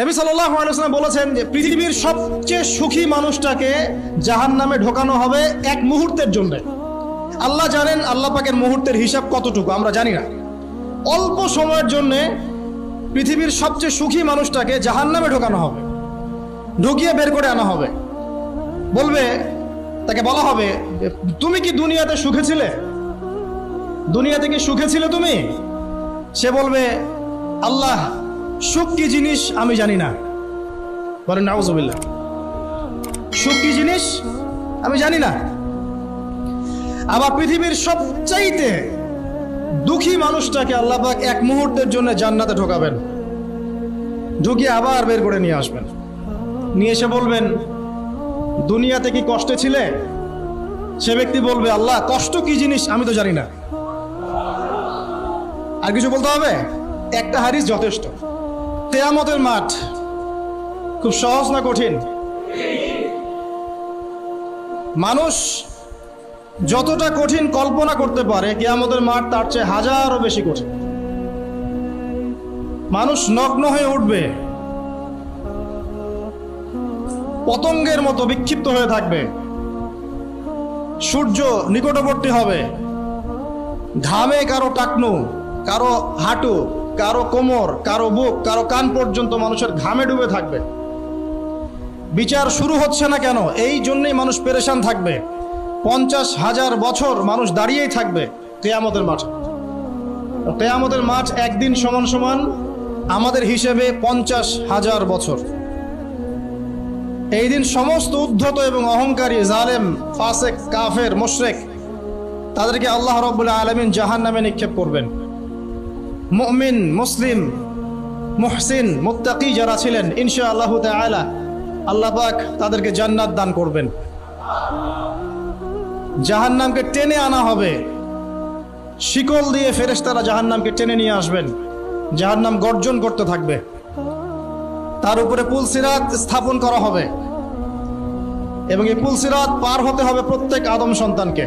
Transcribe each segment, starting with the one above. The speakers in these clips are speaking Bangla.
নবী সাল্লাল্লাহু আলাইহি ওয়াসাল্লাম বলেছেন যে পৃথিবীর সবচেয়ে সুখী মানুষটাকে জাহান্নামে ঢোকানো হবে এক মুহূর্তের জন্য। আল্লাহ জানেন আল্লাহ পাকের মুহূর্তের হিসাব কতটুকু, আমরা জানি না। অল্প সময়ের জন্য পৃথিবীর সবচেয়ে সুখী মানুষটাকে জাহান্নামে ঢোকানো হবে, ঢুকিয়ে বের করে আনা হবে। বলবে, তাকে বলা হবে তুমি কি দুনিয়াতে সুখে ছিলে? দুনিয়াতে কি সুখে ছিলে তুমি? সে বলবে, আল্লাহ সুখ কি জিনিস আমি জানি না। বলেন, নাউজুবিল্লাহ। সুখ কি জিনিস আমি জানি না। আবার পৃথিবীর সবচাইতে দুঃখী মানুষটাকে আল্লাহ পাক এক মুহূর্তের জন্য জান্নাতে ঢোকাবেন। ঢুকিয়ে আবার বের করে নিয়ে আসবেন। নিয়ে এসে বলবেন, দুনিয়াতে কি কষ্টে ছিলে? সে ব্যক্তি বলবে, আল্লাহ, কষ্ট কি জিনিস আমি তো জানি না। আর কিছু বলতে হবে? একটা হারিস যথেষ্ট। তেয়ামতের মাঠ খুব সহজ না কঠিন? মানুষ যতটা কঠিন কল্পনা করতে পারে, কেয়ামতের মাঠ তার চেয়ে হাজারও বেশি কঠিন। মানুষ নগ্ন হয়ে উঠবে, পতঙ্গের মতো বিক্ষিপ্ত হয়ে থাকবে, সূর্য নিকটবর্তী হবে, ঘামে কারও টাকনু, কারও হাঁটু কারও কোমর, কারও বুক, কারও কান পর্যন্ত মানুষের ঘামে ডুবে থাকবে। বিচার শুরু হচ্ছে না কেন? এই জন্যই মানুষ পেরেশান থাকবে। পঞ্চাশ হাজার বছর মানুষ দাঁড়িয়েই থাকবে কেয়ামতের মাঠ। কেয়ামতের মাঠ একদিন সমান সমান আমাদের হিসেবে পঞ্চাশ হাজার বছর। এই দিন সমস্ত উদ্ধত এবং অহংকারী, জালেম, ফাসেক, কাফের, মোশরেক, তাদেরকে আল্লাহ রব্বুল্লাহ আলমিন জাহান নামে নিক্ষেপ করবেন। মুমিন, মুসলিম, মুহসিন, মুত্তাকি যারা ছিলেন ইনশা আল্লাহ তালা আল্লাহ পাক তাদেরকে জান্নাত দান করবেন। জাহান্নামকে টেনে আনা হবে। শিকল দিয়ে ফেরেশতারা জাহান্নামকে টেনে নিয়ে আসবেন। জাহান্নাম গর্জন করতে থাকবে। তার উপরে পুলসিরাত স্থাপন করা হবে। এবং এই পুলসিরাত পার হতে হবে প্রত্যেক আদম সন্তানকে।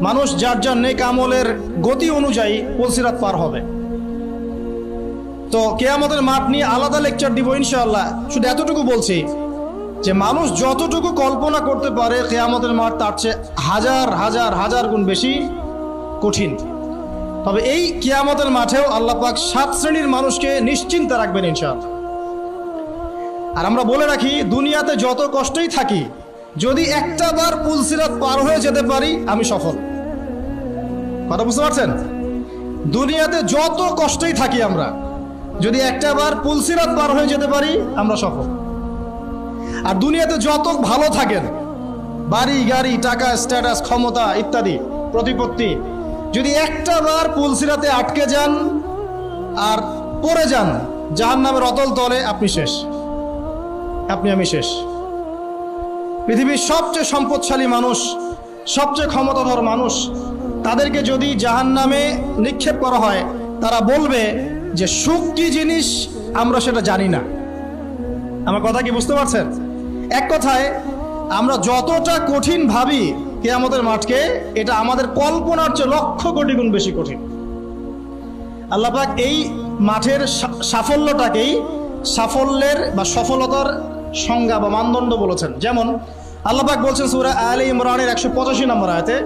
মানুষ যার যার নেক আমলের গতি অনুযায়ী পুলসিরাত পার হবে। তো কেয়ামতের মাঠ নিয়ে আলাদা লেকচার দিব ইনশাল্লাহ শুধু এতটুকু বলছি যে মানুষ যতটুকু কল্পনা করতে পারে, কেয়ামতের মাঠ তার চেয়ে হাজার হাজার হাজার গুণ বেশি কঠিন। তবে এই কিয়ামতের মাঠেও পাক সাত শ্রেণির মানুষকে নিশ্চিন্তে রাখবেন ইনশাআল্লাহ। আর আমরা বলে রাখি, দুনিয়াতে যত কষ্টই থাকি, যদি একটা বার পুলসিরাত পার হয়ে যেতে পারি, আমি সফল। কথা বুঝতে পারছেন? দুনিয়াতে যত কষ্টই থাকি আমরা যদি একটা বার পুলসিরাত পার হয়ে যেতে পারি, আমরা সফল। আর দুনিয়াতে যত ভালো থাকেন, বাড়ি, গাড়ি, টাকা স্ট্যাটাস ক্ষমতা ইত্যাদি, প্রতিপত্তি, যদি একটা বার পুলসিরাতে আটকে যান আর পড়ে যান জাহান নামের অতল তলে আপনি শেষ। আপনি আমি শেষ। পৃথিবীর সবচেয়ে সম্পদশালী মানুষ, সবচেয়ে ক্ষমতাধর মানুষ, তাদেরকে যদি জাহান নামে নিক্ষেপ করা হয়, তারা বলবে যে সুখ কি জিনিস আমরা সেটা জানি না আমার কথা কি বুঝতে পারছেন এক কথায় আমরা যতটা কঠিন ভাবি কে আমাদের মাঠকে এটা আমাদের কল্পনার চেয়ে লক্ষ কোটি গুণ বেশি কঠিন আল্লাপাক এই মাঠের সা- সাফল্যটাকেই সাফল্যের বা সফলতার সংজ্ঞা বা মানদণ্ড বলেছেন যেমন আল্লাপাক বলছেন সুরা আলী ইমরানের একশো পঁচাশি নম্বর আয়তে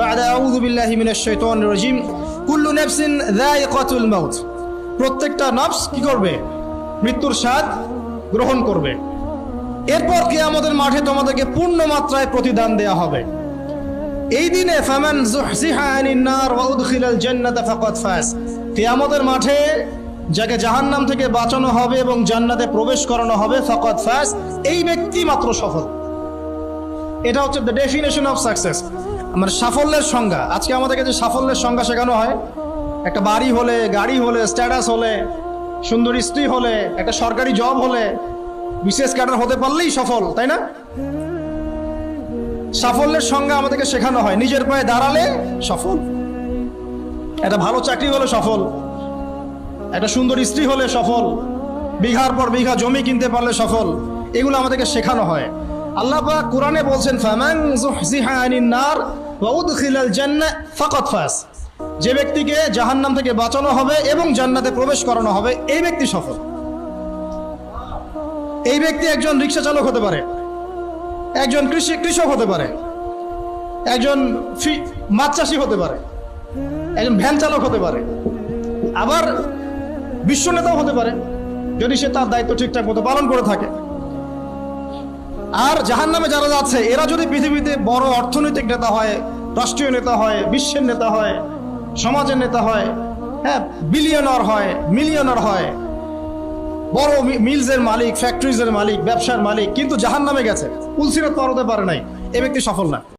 بعد أعوذ بالله من الشيطان الرجيم كل نفس ذائقة الموت প্রত্যেকটা নফস কি করবে? মৃত্যুর স্বাদ গ্রহণ করবে। এরপর কি আমাদের মাঠে তোমাদেরকে পূর্ণ মাত্রায় প্রতিদান দেয়া হবে। এই দিনে ফামান কিয়ামতের মাঠে যাকে জাহান্নাম থেকে বাঁচানো হবে এবং জান্নাতে প্রবেশ করানো হবে ফাকাদ ফাজ, এই ব্যক্তি মাত্র সফল। এটা হচ্ছে দ্য ডেফিনেশন অফ সাকসেস আমার সাফল্যের সংজ্ঞা। আজকে আমাদেরকে যে সাফল্যের সংজ্ঞা শেখানো হয় একটা বাড়ি হলে, গাড়ি হলে স্ট্যাটাস হলে, সুন্দর স্ত্রী হলে, একটা সরকারি জব হলে, বিশেষ ক্যাডার হতে পারলেই সফল, তাই না? সাফল্যের সঙ্গে আমাদেরকে শেখানো হয়, নিজের পায়ে দাঁড়ালে সফল। একটা ভালো চাকরি হলে সফল, একটা সুন্দর স্ত্রী হলে সফল, বিঘার পর বিঘা জমি কিনতে পারলে সফল, এগুলো আমাদেরকে শেখানো হয়। আল্লাহ কোরআনে বলছেন নার ফাজ। যে ব্যক্তিকে জাহান্নাম থেকে বাঁচানো হবে এবং জান্নাতে প্রবেশ করানো হবে, এই ব্যক্তি সফল। এই ব্যক্তি একজন রিক্সা চালক হতে পারে, একজন কৃষি কৃষক হতে পারে, একজন মাছ চাষি হতে পারে, একজন ভ্যান চালক হতে পারে, আবার বিশ্ব নেতাও হতে পারে, যদি সে তার দায়িত্ব ঠিকঠাক মতো পালন করে থাকে। আর জাহান নামে যারা যাচ্ছে, এরা যদি পৃথিবীতে বড় অর্থনৈতিক নেতা হয়, রাষ্ট্রীয় নেতা হয়, বিশ্বের নেতা হয় সমাজের নেতা হয় হ্যাঁ বিলিয়নার হয় মিলিয়নার হয়। বড় মিলসের মালিক ফ্যাক্টরিজের মালিক, ব্যবসার মালিক, কিন্তু জাহান নামে গেছে। উলসিরা পার হতে পারে নাই। এ ব্যক্তি সফল না।